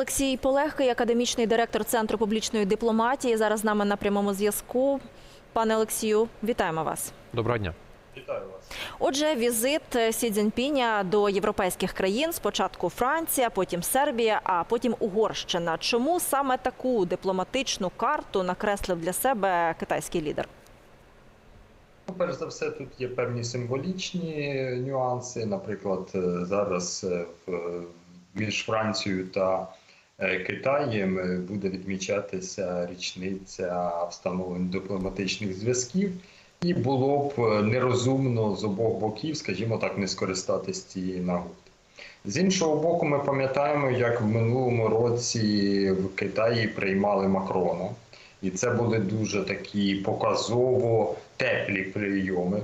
Олексій Полегкий, академічний директор Центру публічної дипломатії. Зараз з нами на прямому зв'язку. Пане Олексію, вітаємо вас. Доброго дня. Вітаю вас. Отже, візит Сі Цзіньпіня до європейських країн. Спочатку Франція, потім Сербія, а потім Угорщина. Чому саме таку дипломатичну карту накреслив для себе китайський лідер? Перш за все, тут є певні символічні нюанси. Наприклад, е, зараз е, в- між Францією та е, Китаєм е, буде відмічатися річниця встановлення дипломатичних зв'язків, і було б е, нерозумно з обох боків, скажімо так, не скористатись цієї нагоди. З іншого боку, ми пам'ятаємо, як в минулому році в Китаї приймали Макрона. І це були дуже такі показово теплі прийоми.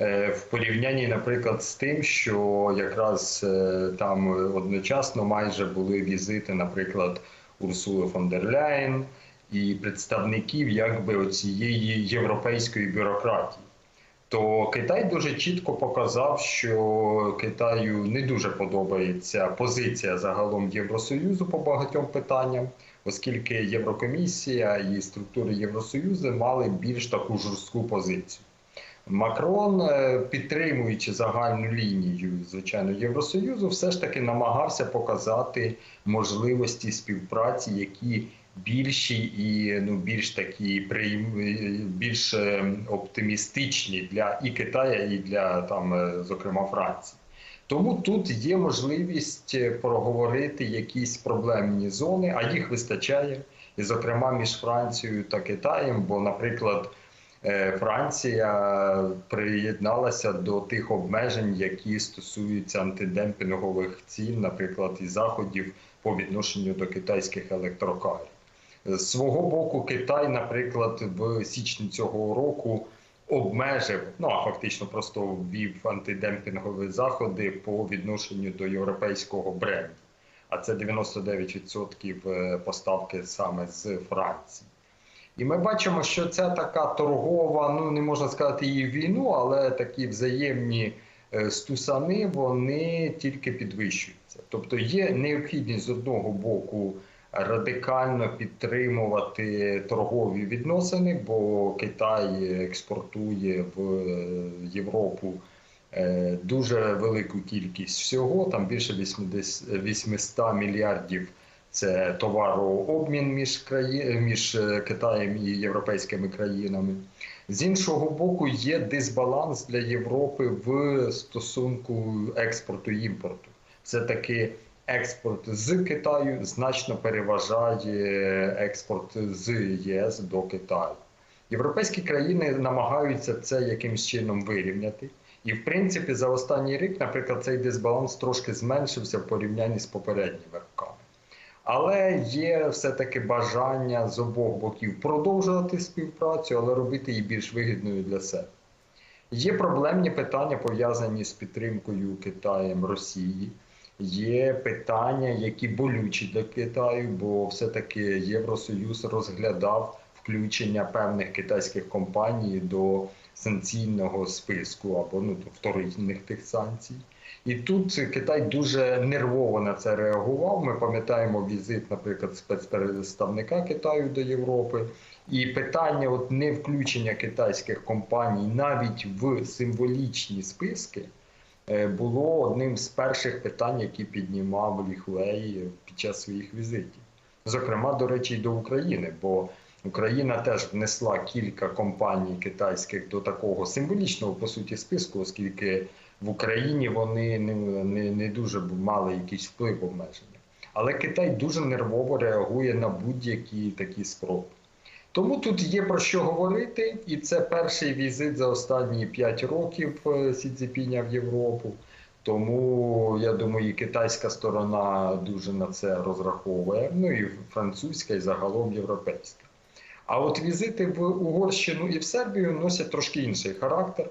Е, В порівнянні, наприклад, з тим, що якраз е, там одночасно майже були візити, наприклад, Урсули фон дер Ляєн і представників якби оцієї європейської бюрократії. То Китай дуже чітко показав, що Китаю не дуже подобається позиція загалом Євросоюзу по багатьом питанням, оскільки Єврокомісія і структури Євросоюзу мали більш таку жорстку позицію. Макрон, е, підтримуючи загальну лінію, звичайно, Євросоюзу, все ж таки намагався показати можливості співпраці, які більші і ну більш такі прийм- більш е, оптимістичні для і Китая, і для там, е, зокрема Франції. Тому тут є можливість е, проговорити якісь проблемні зони, а їх вистачає, і зокрема між Францією та Китаєм. Бо, наприклад, е, Франція приєдналася до тих обмежень, які стосуються антидемпінгових цін, наприклад, і заходів по відношенню до китайських електрокарів. З свого боку, Китай, наприклад, в січні цього року обмежив, ну а фактично просто ввів антидемпінгові заходи по відношенню до європейського бренду. А це 99% е, поставки саме з Франції. І ми бачимо, що ця така торгова, ну не можна сказати її війну, але такі взаємні е, стусани вони тільки підвищуються. Тобто є необхідність з одного боку радикально підтримувати торгові відносини, бо Китай експортує в е, Європу е, дуже велику кількість всього, там більше 80 800 мільярдів. Це товарообмін між краї... між е, Китаєм і європейськими країнами. З іншого боку, є дисбаланс для Європи в стосунку експорту і імпорту. Все таки експорт з Китаю значно переважає експорт з ЄС до Китаю. Європейські країни намагаються це якимось чином вирівняти. І, в принципі, за останній рік, наприклад, цей дисбаланс трошки зменшився в порівнянні з попередніми роками. Але є все-таки бажання з обох боків продовжувати співпрацю, але робити її більш вигідною для себе. Є проблемні питання, пов'язані з підтримкою Китаєм Росії. Є питання, які болючі для Китаю, бо все-таки Євросоюз розглядав включення певних китайських компаній до санкційного списку або ну, вторинних тих санкцій. І тут Китай дуже нервово на це реагував. Ми пам'ятаємо візит, наприклад, спецпредставника Китаю до Європи. І питання от не включення китайських компаній навіть в символічні списки е, було одним з перших питань, які піднімав Ліхвей під час своїх візитів. Зокрема, до речі, і до України, бо Україна теж внесла кілька компаній китайських до такого символічного по суті списку, оскільки в Україні вони не, не, не дуже мали якийсь вплив обмеження. Але Китай дуже нервово реагує на будь-які такі спроби. Тому тут є про що говорити, і це перший візит за останні 5 років е, Сі Цзіпіня в Європу. Тому я думаю, і китайська сторона дуже на це розраховує. Ну і французька, і загалом європейська. А от візити в Угорщину і в Сербію носять трошки інший характер.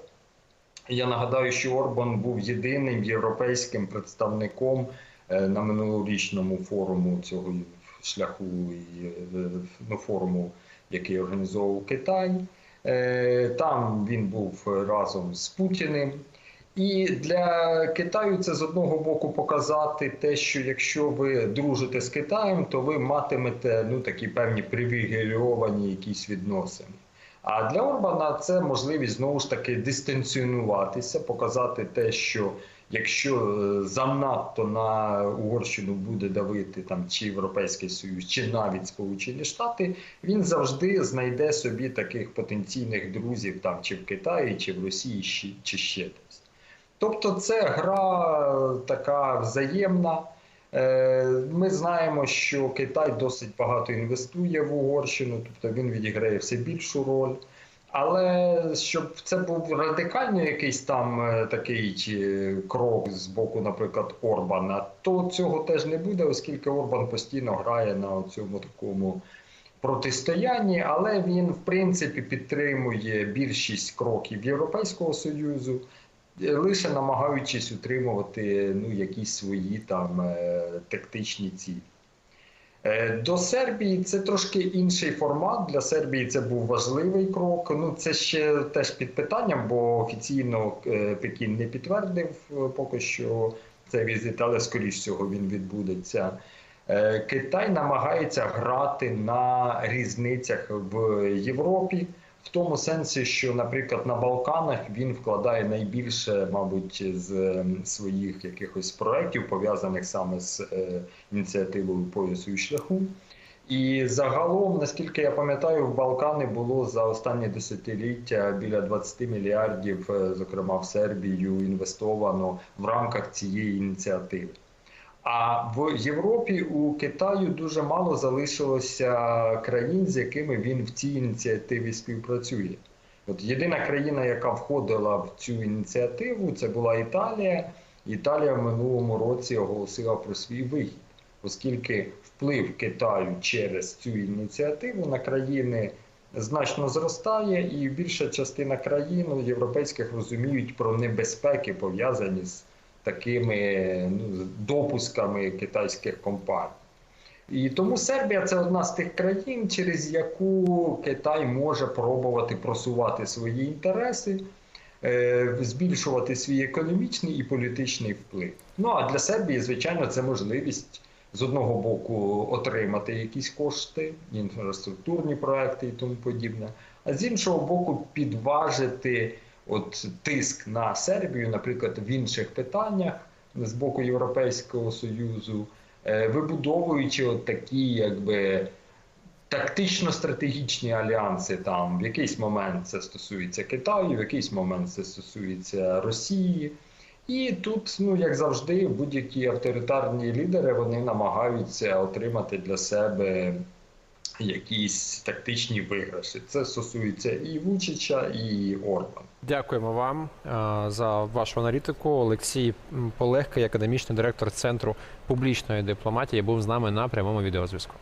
Я нагадаю, що Орбан був єдиним європейським представником е, на минулорічному форуму цього шляху е, ну, форуму, який організовував Китай. Е, Там він був разом з Путіним. І для Китаю це з одного боку показати те, що якщо ви дружите з Китаєм, то ви матимете ну такі певні привілейовані якісь відносини. А для Орбана це можливість знову ж таки дистанціонуватися, показати те, що якщо е, занадто на Угорщину буде давити там чи Європейський Союз, чи навіть Сполучені Штати, він завжди знайде собі таких потенційних друзів там чи в Китаї, чи в Росії, чи, ще. Тобто, це гра е, така взаємна. Е, Ми знаємо, що Китай досить багато інвестує в Угорщину, тобто він відіграє все більшу роль. Але щоб це був радикально якийсь там е, такий крок з боку, наприклад, Орбана, то цього теж не буде, оскільки Орбан постійно грає на цьому такому протистоянні, але він в принципі підтримує більшість кроків Європейського союзу, лише намагаючись утримувати ну, якісь свої там е, тактичні цілі. Е, До Сербії це трошки інший формат. Для Сербії це був важливий крок. Ну це ще теж під питанням, бо офіційно е, Пекін не підтвердив поки що цей візит, але скоріш всього він відбудеться. Китай намагається грати на різницях в Європі. В тому сенсі, що, наприклад, на Балканах він вкладає найбільше, мабуть, з ем, своїх якихось проєктів, пов'язаних саме з е, ініціативою поясу і шляху. І загалом, наскільки я пам'ятаю, в Балкани було за останні десятиліття біля 20 мільярдів, е, зокрема в Сербію, інвестовано в рамках цієї ініціативи. А в Європі у Китаю дуже мало залишилося країн, з якими він в цій ініціативі співпрацює. От єдина країна, яка входила в цю ініціативу, це була Італія. Італія в минулому році оголосила про свій вихід, оскільки вплив Китаю через цю ініціативу на країни значно зростає, і більша частина країн європейських розуміють про небезпеки, пов'язані з такими ну, допусками китайських компаній. І тому Сербія це одна з тих країн, через яку Китай може пробувати просувати свої інтереси, е, збільшувати свій економічний і політичний вплив. Ну а для Сербії, звичайно, це можливість з одного боку отримати якісь кошти, інфраструктурні проекти і тому подібне, а з іншого боку, підважити от тиск на Сербію, наприклад, в інших питаннях з боку Європейського Союзу, е, вибудовуючи от такі, якби. Тактично-стратегічні альянси там в якийсь момент це стосується Китаю, в якийсь момент це стосується Росії. І тут, ну як завжди, будь-які авторитарні лідери вони намагаються отримати для себе якісь тактичні виграші. Це стосується і Вучича, і Орбан. Дякуємо вам е, за вашу аналітику. Олексій Полегкий, академічний директор Центру публічної дипломатії, був з нами на прямому відеозв'язку.